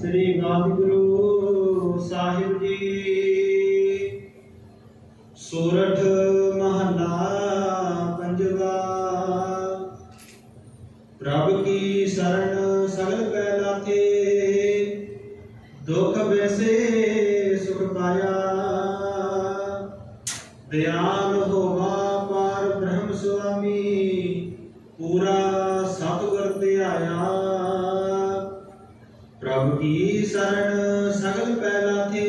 ਸ੍ਰੀ ਵਾਹਿਗੁਰੂ ਸਾਹਿਬ ਜੀ। ਸੋਰਠ ਮਹਲਾ ਪੰਜਵਾ। ਪ੍ਰਭ ਕੀ ਸ਼ਰਨ ਸਗਲ ਪੈ ਲਾਥੇ ਦੁਖ ਵੈਸੇ ਸੁਖ ਪਾਇਆ। ਦਿਆਲ ਹੋਵਾ ਪਾਰ ਬ੍ਰਹਮ ਸੁਆਮੀ। ਪੂਰਾ ਸਤਿਗੁਰ ਧਿਆਇਆ। ਪ੍ਰਭ ਕੀ ਸਰਣ ਸਗਲ ਪੈ ਲਾਥੇ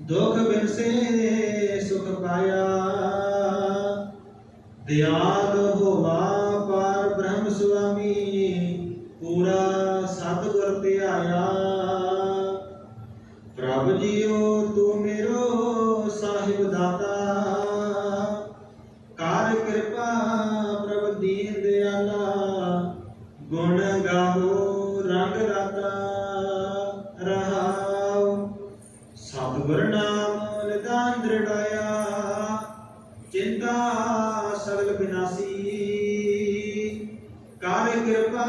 ਦੁਖ ਬਿਨਸੇ ਸੁਖ ਪਾਇਆ। ਦਿਆਲ ਹੋਵਾ ਪਾਰ ਬ੍ਰਹਮ ਸੁਆਮੀ, ਪੂਰਾ ਸਤਿਗੁਰ ਧਿਆਇਆ। ਪ੍ਰਭ ਜੀਓ ਤੂੰ ਮੇਰੋ ਸਾਹਿਬ ਦਾਤਾ, ਕਰ ਕਿਰਪਾ ਪ੍ਰਭ ਦੀਨ ਦਿਆਲਾ। ਗੁਣ ਗਾਵੋ ਰੰਗ ਰਾਤਾ ਰਹਾਉ। ਸਤਿਗੁਰ ਨਾਮ ਨਿਦਾਨ ਦ੍ਰਿੜਾਇਆ ਚਿੰਤਾ ਸਗਲ ਬਿਨਾਸੀ। ਕਰ ਕਿਰਪਾ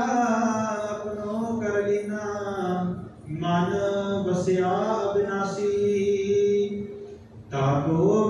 ਆਪਣੋ ਕਰ ਲੀਨਾ। ਮਨ ਵਸਿਆ ਬਿਨਾਸੀ। ਤਾਕੋ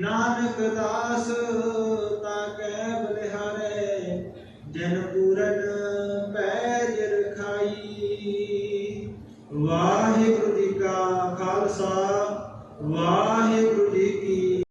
ਨਾਨਕ ਦਾਸ ਤਾ ਕੈ ਬਲਿਹਾਰੇ ਜਿਨ ਪੂਰਨ ਪੈਜ ਰਖਾਈ। ਵਾਹਿਗੁਰੂ ਜੀ ਕਾ ਖਾਲਸਾ ਵਾਹਿਗੁਰੂ